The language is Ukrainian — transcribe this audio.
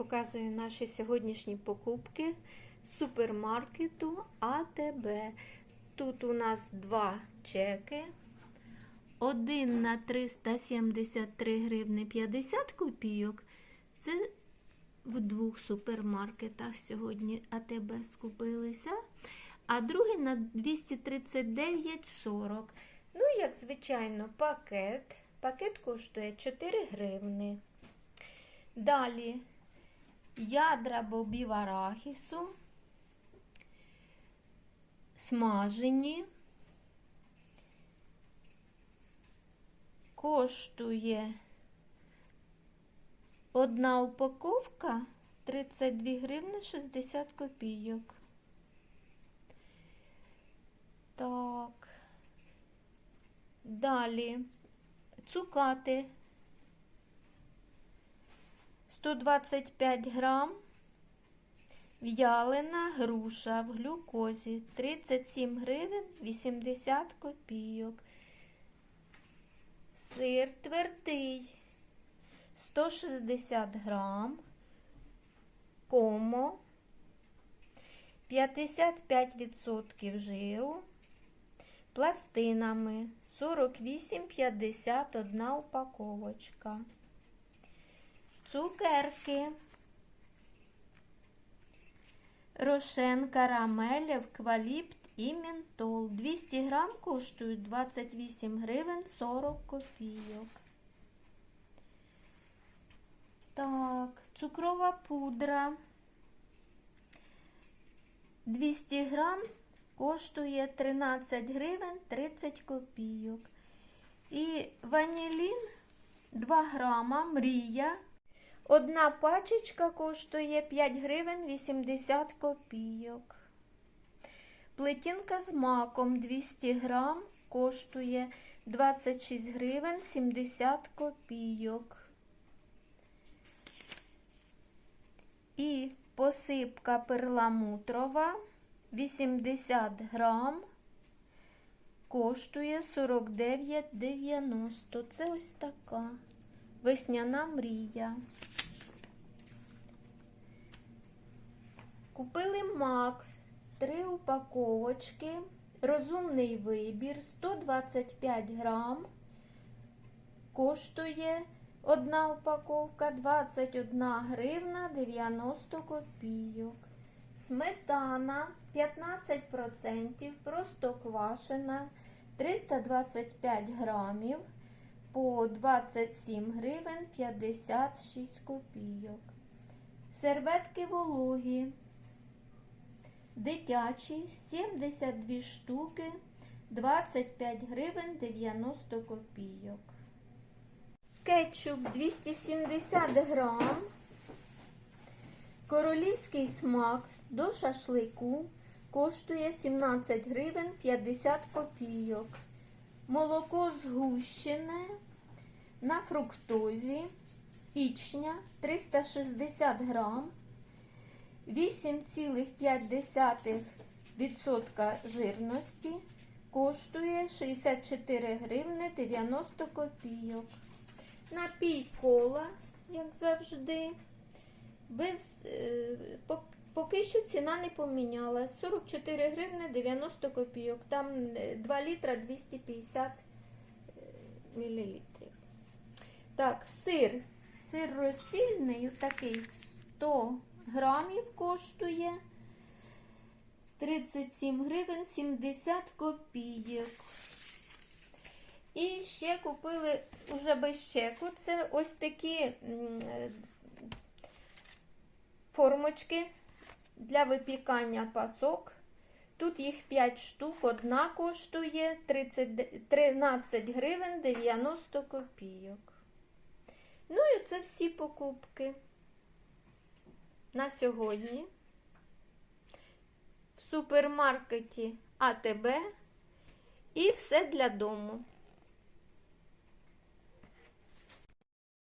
Показую наші сьогоднішні покупки з супермаркету АТБ. Тут у нас два чеки. Один на 373 гривни 50 копійок. Це в двох супермаркетах сьогодні АТБ скупилися. А другий на 239,40. Ну, як звичайно, пакет. Пакет коштує 4 гривни. Далі ядра бобів арахісу, смажені. Коштує одна упаковка 32 гривни 60 копійок. Так. Далі цукати 125 грам. В'ялена груша в глюкозі 37 гривень 80 копійок. Сир твердий 160 грам. Комо 55% жиру. Пластинами 48,51 упаковочка. Цукерки. Рошен, карамель, евкаліпт і ментол. 200 грам коштують 28 гривень 40 копійок. Так, цукрова пудра. 200 грам коштує 13 гривень 30 копійок. І ванілін 2 грама мрія. Одна пачечка коштує 5 гривень 80 копійок. Плетінка з маком 200 грам коштує 26 гривень 70 копійок. І посипка перламутрова 80 грам коштує 49,90. Це ось така весняна мрія. Купили мак, три упаковочки, розумний вибір, 125 грам, коштує одна упаковка 21 гривна 90 копійок. Сметана 15%, просто квашена 325 грамів по 27 гривень 56 копійок. Серветки вологі, дитячі 72 штуки 25 гривень 90 копійок. Кетчуп 270 грам. Королівський смак до шашлику коштує 17 гривень 50 копійок. Молоко згущене на фруктозі ічня 360 грам, 8,5% жирності коштує 64 гривни 90 копійок. Напій кола, як завжди, без, е, поки що ціна не помінялась. 44 гривни 90 копійок. Там е, 2 літра 250 мілілітрів. Так, сир. Сир розсільний, такий 100 грамів коштує 37 гривень 70 копійок. І ще купили уже без чеку. Це ось такі е, формочки для випікання пасок. Тут їх 5 штук, одна коштує 30, 13 гривень 90 копійок. Ну і це всі покупки на сьогодні. В супермаркеті АТБ і все для дому.